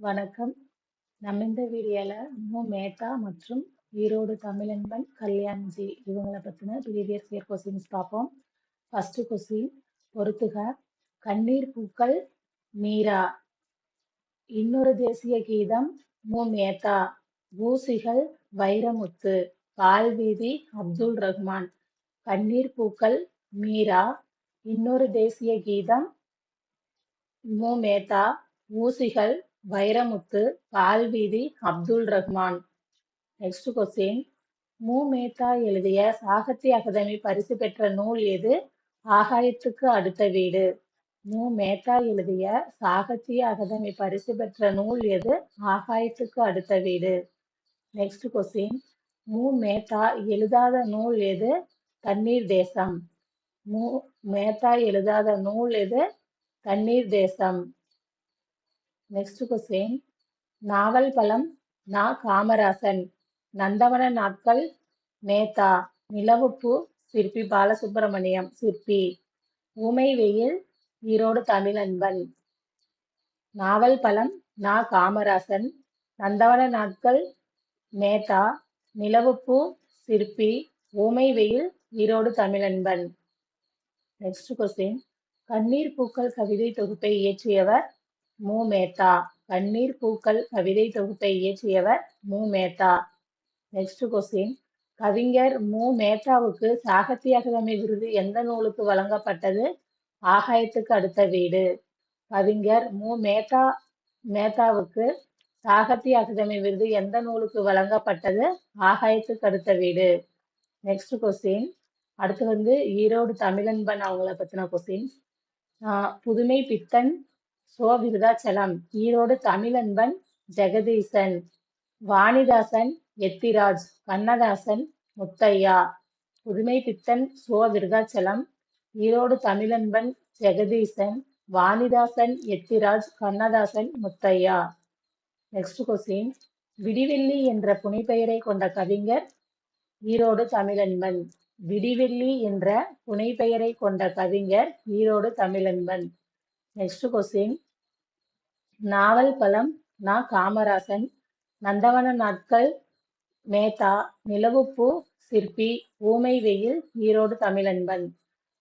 வணக்கம். நம்ம இந்த வீடியோல மு. மேத்தா மற்றும் ஈரோடு தமிழன்பன், கல்யாண்ஜி இவங்களை பத்தின ப்ரீவியஸ் இயர் கொஸ்டின்ஸ் பார்ப்போம். ஃபர்ஸ்ட் கொஸ்டின் பொறுத்துக. கண்ணீர் பூக்கள் மீரா. இன்னொரு தேசிய கீதம் மு. மேத்தா. ஊசிகள் வைரமுத்து. பால்வீதி அப்துல் ரஹ்மான். கண்ணீர் பூக்கள் மீரா. இன்னொரு தேசிய கீதம் மு. மேத்தா. ஊசிகள் வைரமுத்து பால்வீதி Abdul Rahman. Next question Mu. Mehta எழுதிய சாகித்ய அகாதமி பரிசு பெற்ற நூல் எது? ஆகாயத்துக்கு அடுத்த வீடு. மு. மேத்தா எழுதிய சாகித்ய அகாதமி பரிசு பெற்ற நூல் எது? ஆகாயத்துக்கு அடுத்த வீடு. Next question Mu. மேத்தா எழுதாத நூல் எது? தண்ணீர் தேசம். மு. மேத்தா எழுதாத நூல் எது? தண்ணீர் தேசம். நெக்ஸ்ட் கொஸ்டின் நாவல் பழம் நா காமராசன் நந்தவன நாட்கள் மேத்தா நிலவுப்பு சிற்பி பாலசுப்பிரமணியம் சிற்பி ஊமை வெயில் ஈரோடு தமிழன்பன். நாவல் பழம் நா காமராசன் நந்தவன நாட்கள் மேத்தா நிலவுப்பூ சிற்பி ஊமை வெயில் ஈரோடு தமிழன்பன். நெக்ஸ்ட் கொஸ்டின் கண்ணீர் பூக்கள் கவிதை தொகுப்பை இயற்றியவர் மு. மேத்தா. கண்ணீர் பூக்கள் கவிதை தொகுப்பை இயற்றியவர் மு. மேத்தா. நெக்ஸ்ட் கொஸ்டின் கவிஞர் மு. மேத்தாவுக்கு சாகித்ய அகாதமி விருது எந்த நூலுக்கு வழங்கப்பட்டது? ஆகாயத்துக்கு அடுத்த வீடு. கவிஞர் மு. மேத்தா மேத்தாவுக்கு சாகித்ய அகாதமி விருது எந்த நூலுக்கு வழங்கப்பட்டது? ஆகாயத்துக்கு அடுத்த வீடு. நெக்ஸ்ட் கொஸ்டின் அடுத்து வந்து ஈரோடு தமிழன்பன் அவங்கள பத்தின question Pudhumai Pithan Cho Viruthachalam Erode Tamilanban Jagadeesan Vanidasan Ethiraj Kannadasan Muthaiah. Pudhumai Pithan Cho Viruthachalam Erode Tamilanban Jagadeesan Vanidasan Ethiraj Kannadasan Muthaiah. Next question Vidivelli என்ற புனைப்பெயரை கொண்ட கவிஞர் ஈரோடு தமிழன்பன். விடிவெள்ளி என்ற புனைப்பெயரை கொண்ட கவிஞர் ஈரோடு தமிழன்பன். நெக்ஸ்ட் கொஸ்டின் நாவல் பழம் நா காமராசன் நந்தவன நாட்கள் மேத்தா நிலவுப்பூ சிற்பி ஊமை வெயில் ஈரோடு தமிழன்பன்.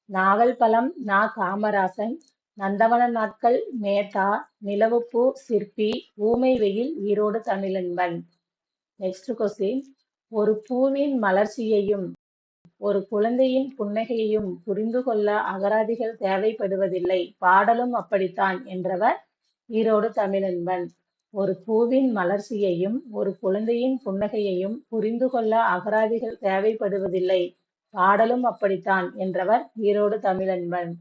நாவல் பழம் நா காமராசன் நந்தவன நாட்கள் மேத்தா நிலவுப்பூ சிற்பி ஊமை வெயில் ஈரோடு தமிழன்பன். நெக்ஸ்ட் கொஸ்டின் ஒரு பூவின் மலர்ச்சியையும் ஒரு குழந்தையின் புன்னகையையும் புரிந்து கொள்ள அகராதிகள் தேவைப்படுவதில்லை. பாடலும் அப்படித்தான் என்றவர் ஈரோடு தமிழன்பன். ஒரு பூவின் மலர்ச்சியையும் ஒரு குழந்தையின் புன்னகையையும் புரிந்து கொள்ள அகராதிகள் தேவைப்படுவதில்லை. பாடலும் அப்படித்தான் என்றவர் ஈரோடு தமிழன்பன்.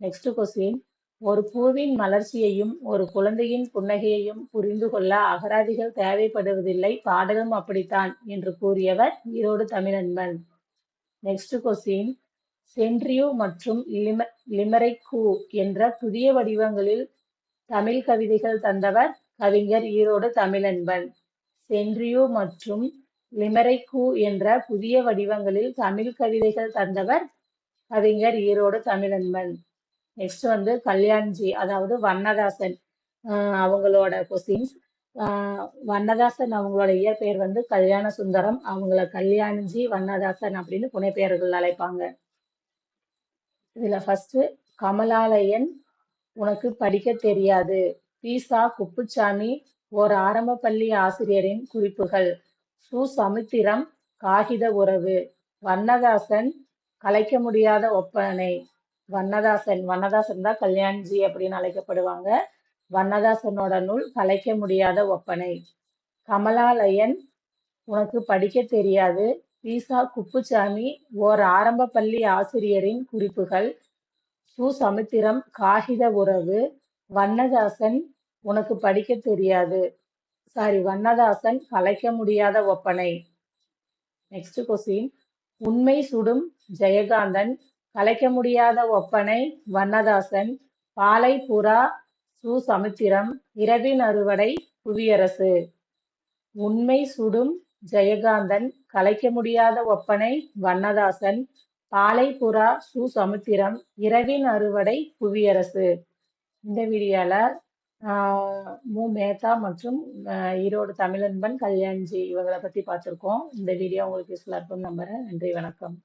நெக்ஸ்ட் கொஸ்டின் ஒரு பூவின் மலர்ச்சியையும் ஒரு குழந்தையின் புன்னகையையும் புரிந்து கொள்ள அகராதிகள் தேவைப்படுவதில்லை பாடலும் அப்படித்தான் என்று கூறியவர் Erode Tamilanban. Next question senryu மற்றும் லிம லிமரைக்கூ என்ற புதிய வடிவங்களில் தமிழ் கவிதைகள் தந்தவர் கவிஞர் ஈரோடு தமிழன்பன். சென்ட்ரியூ மற்றும் லிமரைக்கூ என்ற புதிய வடிவங்களில் தமிழ் கவிதைகள் தந்தவர் கவிஞர் ஈரோடு தமிழன்பன். நெக்ஸ்ட் வந்து கல்யாண்ஜி அதாவது வண்ணதாசன். அவங்களோட கொஸ்டின்ஸ் வண்ணதாசன் அவங்களோட இயற்பெயர் வந்து கல்யாண சுந்தரம். அவங்கள கல்யாண்ஜி வண்ணதாசன் அப்படின்னு புனைப்பெயர்கள் அழைப்பாங்க. இதுல ஃபர்ஸ்ட் கமலாலயன் உனக்கு படிக்க தெரியாது. பீசா குப்புச்சாமி ஓர் ஆரம்ப பள்ளி ஆசிரியரின் குறிப்புகள். சு சமுத்திரம் காகித உறவு. வண்ணதாசன் கலைக்க முடியாத ஒப்பனை. வண்ணதாசன் வண்ணதாசன் தான் கல்யாண்ஜி அப்படின்னு அழைக்கப்படுவாங்க. வண்ணதாசனோட நூல் கலைக்க முடியாத ஒப்பனை. கமலாலயன் உனக்கு படிக்க தெரியாது. பீசா குப்புசாமி ஓர் ஆரம்ப பள்ளி ஆசிரியரின் குறிப்புகள். சு சமுத்திரம் காகித உறவு வண்ணதாசன் உனக்கு படிக்க தெரியாது. சாரி வண்ணதாசன் கலைக்க முடியாத ஒப்பனை. நெக்ஸ்ட் கொஸ்டின் உண்மை சுடும் ஜெயகாந்தன் கலைக்க முடியாத ஒப்பனை வண்ணதாசன் பாலை புறா சு சமுத்திரம் இரவின் அறுவடை புவியரசு. உண்மை சுடும் ஜெயகாந்தன் கலைக்க முடியாத ஒப்பனை வண்ணதாசன் பாலைப்புறா சு சமுத்திரம் இரவின் அறுவடை புவியரசு. இந்த வீடியோல மு. மேத்தா மற்றும் ஈரோடு தமிழன்பன் கல்யாண்ஜி இவங்களை பத்தி பார்த்துருக்கோம் இந்த வீடியோ உங்களுக்கு யூஸ்ஃபுல்லாக இருக்கும் நம்புறேன். நன்றி வணக்கம்.